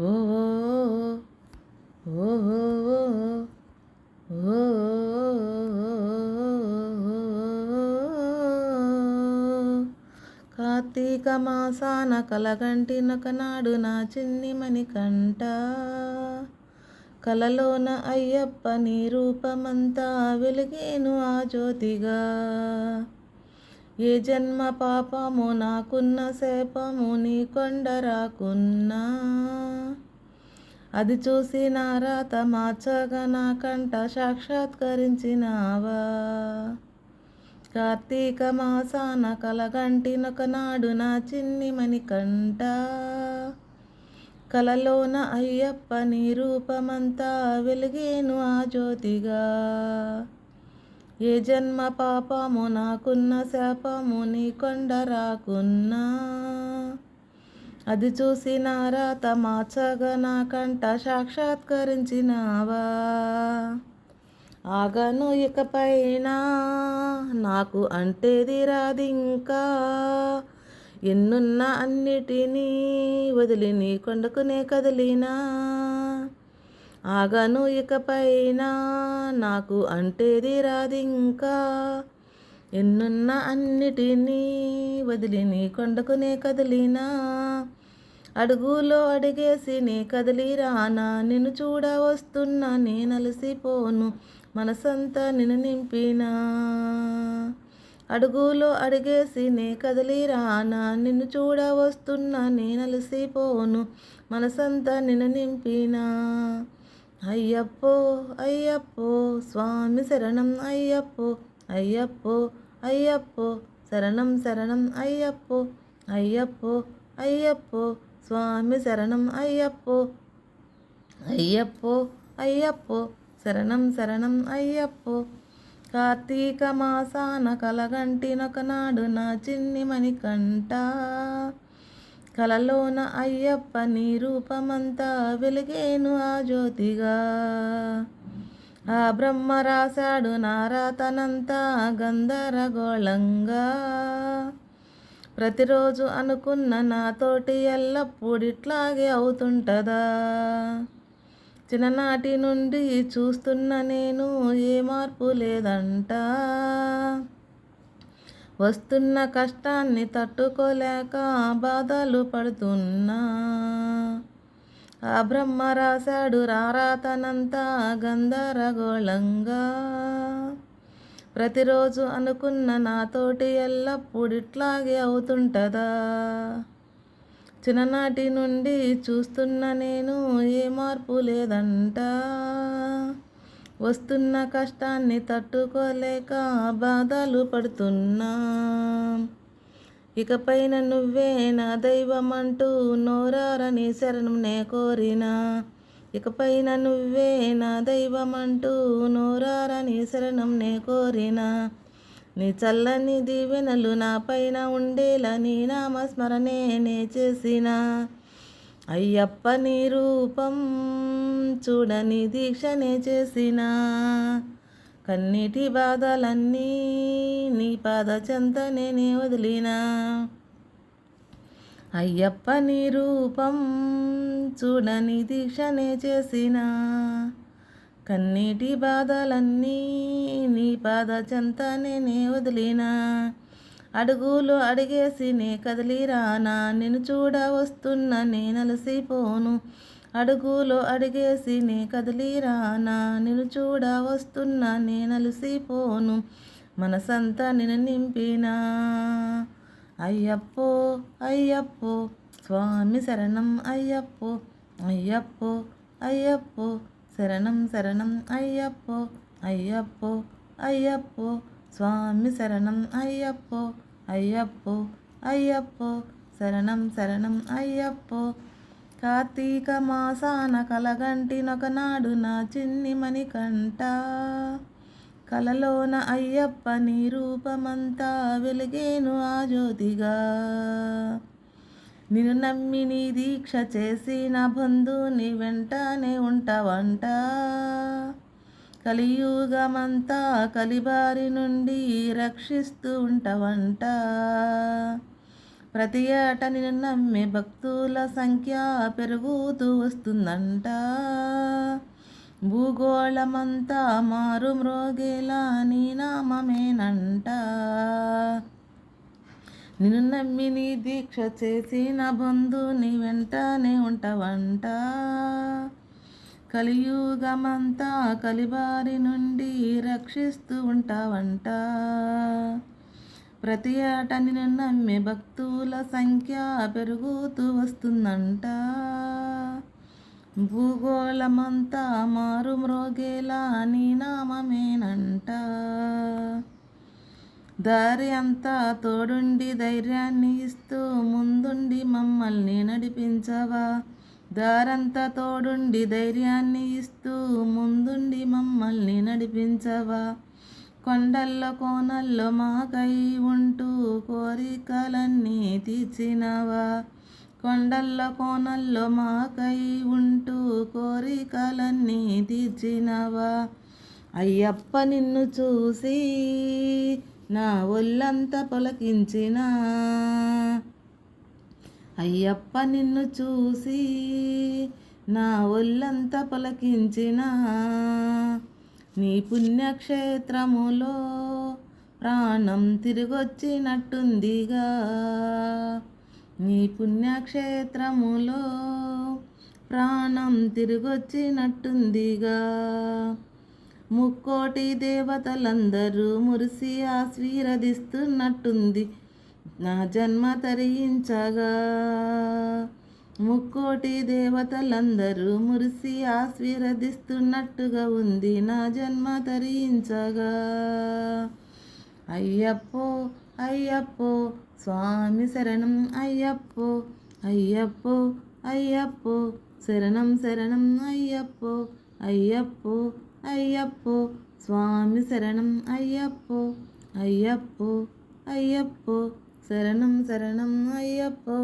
ఓ ఓ ఓ కార్తీక మాసాన కలగంటినొకనాడు నా చిన్ని మణికంట కలలోన అయ్యప్ప నీ రూపమంతా వెలిగేను ఆ జ్యోతిగా. ఏ జన్మ పాపము నాకున్న శాపము నీ కొండ రాకున్నా? అది చూసి నా రాత మార్చగా నా కంట సాక్షాత్కరించినావా? కార్తీక మాసాన కలగంటినొకనాడు నా చిన్ని మణికంట కలలోన అయ్యప్ప నీ రూపమంతా వెలిగేను ఆ జ్యోతిగా. ఏ జన్మ పాపము నాకున్న శాపము నీ కొండ రాకున్నా? అది చూసినారా నా రాత మార్చగా నా కంట సాక్షాత్కరించినావా? ఆగను ఇకపైన నాకు అంటేది రాదింకా? ఎన్నున్న అన్నిటినీ వదిలి నీ కొండకునే కదిలినా? ఆగను ఇకపైనా నాకు అంటేది రాదింకా. ఎన్నున్న అన్నిటినీ వదిలి నీ కొండకునే కదిలినా. అడుగులో అడిగేసి నీ కదిలి రానా నిన్ను చూడ వస్తున్నా నేనలసిపోను మనసంతా నిన్ను నింపినా. అడుగులో అడిగేసి నే కదిలి రానా నిన్ను చూడ వస్తున్నా నేనలసిపోను మనసంతా నిన్ను నింపినా. అయ్యప్పో అయ్యప్పో స్వామి శరణం అయ్యప్పో అయ్యప్పో అయ్యప్పో శరణం శరణం అయ్యప్పో అయ్యప్పో అయ్యప్పో స్వామి శరణం అయ్యప్పో అయ్యప్పో అయ్యప్పో శరణం శరణం అయ్యప్పో. కార్తీక మాసాన కలగంటినొకనాడు నా చిన్ని మణికంట కలలోన అయ్యప్ప నీ రూపమంతా వెలిగేను ఆ జ్యోతిగా. ఆ బ్రహ్మ రాశాడు నారాతనంతా గందరగోళంగా. ప్రతిరోజు అనుకున్న నాతోటి ఎల్లప్పుడిట్లాగే అవుతుంటదా? చిన్ననాటి నుండి చూస్తున్న నేను ఏ మార్పు లేదంట? వస్తున్న కష్టాన్ని తట్టుకోలేక బాధలు పడుతున్నా. ఆ బ్రహ్మ రాశాడు రారాతనంతా గందరగోళంగా. ప్రతిరోజు అనుకున్న నాతోటి ఎల్లప్పుడిట్లాగే అవుతుంటదా? చిన్ననాటి నుండి చూస్తున్న నేను ఏ మార్పు లేదంట? వస్తున్న కష్టాన్ని తట్టుకోలేక బాధలు పడుతున్నా. ఇకపైన నువ్వే నా దైవం అంటూ నోరారని శరణం నే కోరినా. ఇకపైన నువ్వే నా దైవం అంటూ నోరారని శరణం నే కోరినా. నీ చల్లని దీవెనలు నా పైన ఉండేలా నీ నామస్మరణే నే చేసినా. అయ్యప్ప నీ రూపం చూడని దీక్షనే చేసిన. కన్నీటి బాధలన్నీ నీ పాద చెంతనే నే వదిలినా. అయ్యప్ప నీ రూపం చూడని దీక్షనే చేసిన. కన్నీటి బాధలన్నీ నీ పాద చెంతనే నే వదిలినా. అడుగులు అడిగేసి నే కదిలిరానా నిన్ను చూడ వస్తున్న నేనలసిపోను అడుగులు అడిగేసి నే కదిలిరానా నిన్ను చూడ వస్తున్న నేనలసిపోను మనసంతా నిన్ను నింపినా. అయ్యప్పో అయ్యప్పో స్వామి శరణం అయ్యప్పో అయ్యప్పో అయ్యప్పో శరణం శరణం అయ్యప్పో అయ్యప్పో అయ్యప్పో స్వామి శరణం అయ్యప్పో అయ్యప్పో అయ్యప్పో శరణం శరణం అయ్యప్పో. కార్తీక మాసాన కలగంటినొకనాడు నా చిన్ని మణికంట కలలోన అయ్యప్ప నీ రూపమంతా వెలిగేను ఆ జ్యోతిగా. నిన్ను నమ్మి నీ దీక్ష చేసి నా బంధువుని వెంటనే ఉంటావంట. కలియుగమంతా కలిబారి నుండి రక్షిస్తూ ఉంటవంట. ప్రతి ఏట నిన్ను నమ్మే భక్తుల సంఖ్య పెరుగుతూ వస్తుందంట. భూగోళమంతా మారు మ్రోగేలా నీ నామమేనంట. నిన్ను నమ్మి నీ దీక్ష చేసిన బంధు నీ వెంటనే ఉంటవంట. కలియుగమంతా కలిబారి నుండి రక్షిస్తూ ఉంటావంట. ప్రతి ఏట నిన్ను నమ్మే భక్తుల సంఖ్య పెరుగుతూ వస్తుందంట. భూగోళమంతా మారు మ్రోగేలా నీ నామమేనంట. దారి అంతా తోడుండి ధైర్యాన్ని ఇస్తూ ముందుండి మమ్మల్ని నడిపించవా. దారంతా తోడుండి ధైర్యాన్ని ఇస్తూ ముందుండి మమ్మల్ని నడిపించవా? కొండల్లో కోనల్లో మాకై ఉంటూ కోరికలన్నీ తీర్చినవా? కొండల్లో కోనల్లో మాకై ఉంటూ కోరికలన్నీ తీర్చినవా? అయ్యప్ప నిన్ను చూసి నా ఒళ్ళంతా పొలకించినా అయ్యప్ప నిన్ను చూసి నా ఒళ్ళంతా పలకించిన నీ పుణ్యక్షేత్రములో ప్రాణం తిరిగొచ్చినట్టుందిగా. నీ పుణ్యక్షేత్రములో ప్రాణం తిరిగొచ్చినట్టుందిగా. ముక్కోటి దేవతలందరూ మురిసి ఆశీర్వదిస్తున్నట్టుంది నా జన్మ తరించగా. ముక్కోటి దేవతలందరూ మురిసి ఆశీర్వదిస్తున్నట్టుగా ఉంది నా జన్మ తరించగా. అయ్యప్పో అయ్యప్పో స్వామి శరణం అయ్యప్పో అయ్యప్పో అయ్యప్పో శరణం శరణం అయ్యప్పో అయ్యప్పో అయ్యప్పో స్వామి శరణం అయ్యప్పో అయ్యప్పో అయ్యప్పో శరణం శరణం అయ్యప్పో